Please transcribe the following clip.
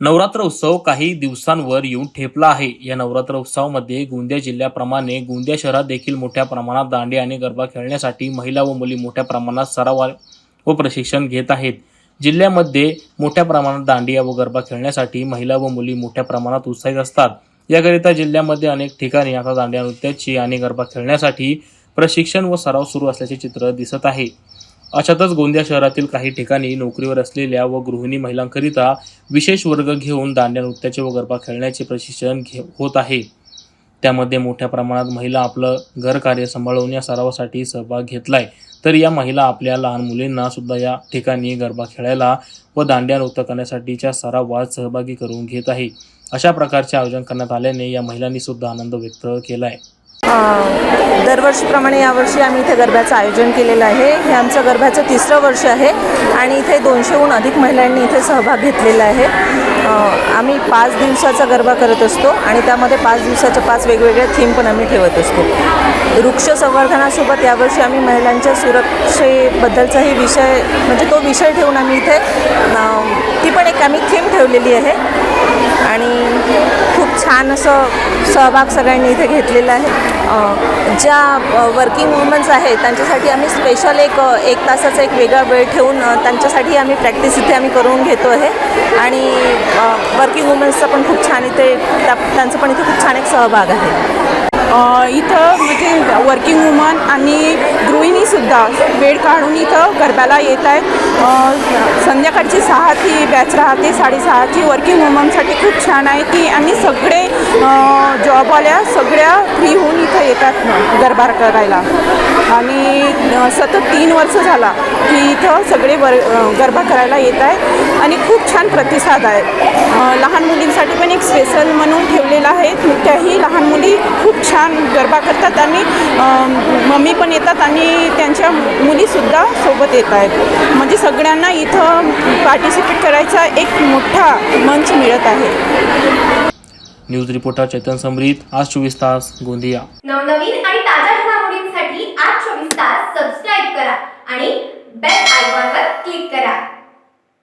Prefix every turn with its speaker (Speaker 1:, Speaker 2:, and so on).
Speaker 1: नवरात्र उत्सव काही दिवसांवर येऊन ठेपला आहे. या नवरात्र उत्सवामध्ये गोंदिया जिल्ह्याप्रमाणे गोंदिया शहरात देखील मोठ्या प्रमाणात दांडी आणि गरबा खेळण्यासाठी महिला व मुली मोठ्या प्रमाणात सराव व प्रशिक्षण घेत आहेत. जिल्ह्यामध्ये मोठ्या प्रमाणात दांडिया व गरबा खेळण्यासाठी महिला व मुली मोठ्या प्रमाणात उत्साहित असतात. याकरिता जिल्ह्यामध्ये अनेक ठिकाणी आता दांडिया नृत्याची आणि गरबा खेळण्यासाठी प्रशिक्षण व सराव सुरू असल्याचे चित्र दिसत आहे. अशातच गोंदिया शहरातील काही ठिकाणी नोकरीवर असलेल्या व गृहिणी महिलांकरिता विशेष वर्ग घेऊन दांड्या नृत्याचे व गरबा खेळण्याचे प्रशिक्षण घे होत आहे. त्यामध्ये मोठ्या प्रमाणात महिला आपलं घरकार्य सांभाळून या सरावासाठी सहभाग घेतलाय. तर या महिला आपल्या लहान मुलींना सुद्धा या ठिकाणी गरबा खेळायला व दांड्या नृत्य करण्यासाठीच्या सरावात सहभागी करून घेत आहे. अशा प्रकारचे आयोजन करण्यात आल्याने या महिलांनी सुद्धा आनंद व्यक्त केलाय.
Speaker 2: आहे दरवर्षीप्रमाणे यावर्षी आम्ही इथे गरब्याचं आयोजन केलेलं आहे. हे आमचं गरब्याचं तिसरं वर्ष आहे आणि इथे दोनशेहून अधिक महिलांनी इथे सहभाग घेतलेला आहे. आम्ही पाच दिवसाचा गरबा करत असतो आणि त्यामध्ये पाच दिवसाच्या पाच वेगवेगळ्या थीम पण आम्ही ठेवत असतो. वृक्ष संवर्धनासोबत यावर्षी आम्ही महिलांच्या सुरक्षेबद्दलचाही विषय म्हणजे तो विषय ठेवून आम्ही इथे ती पण एक आम्ही थीम ठेवलेली आहे. आणि छान असं सहभाग सगळ्यांनी इथे घेतलेला आहे. ज्या वर्किंग वुमन्स आहेत त्यांच्यासाठी आम्ही स्पेशल एक एक तासाचा एक वेगळा वेळ ठेवून त्यांच्यासाठी आम्ही प्रॅक्टिस इथे आम्ही करून घेतो आहे. आणि वर्किंग वुमन्सचा पण खूप छान इथे त्या त्यांचं पण इथे खूप छान एक सहभाग आहे.
Speaker 3: इथं म्हणजे वर्किंग वुमन आणि गृहिणीसुद्धा वेळ काढून इथं गरब्याला येत आहेत. संध्याकाळची सहा ती बॅच राहते साडेसहाची वर्किंग वुमनसाठी खूप छान आहे की आणि सगळे जॉबवाल्या सगळ्या फ्री होऊन इथं येतात गरबा करायला. आणि सतत तीन वर्ष झाला की इथं सगळे वर गरबा करायला येत आहे आणि खूप छान प्रतिसाद आहे. लहान मुलींसाठी पण एक स्पेशल म्हणून ठेवलेलं आहे. त्याही लहान मुली खूप छान गरबा करतात आणि मम्मी पण येतात आणि त्यांच्या मुलीसुद्धा सोबत येत आहेत. म्हणजे सगळ्यांना इथं पार्टिसिपेट करायचा एक मोठा मंच मिळत आहे.
Speaker 1: न्यूज रिपोर्टर चेतन समरीत आज चोवीस तास गोंदिया.
Speaker 4: नवनवीन आणि ताज्या घडामोडींसाठी आज चोवीस तास सबस्क्राईब करा आणि बेल आयकॉनवर क्लिक करा.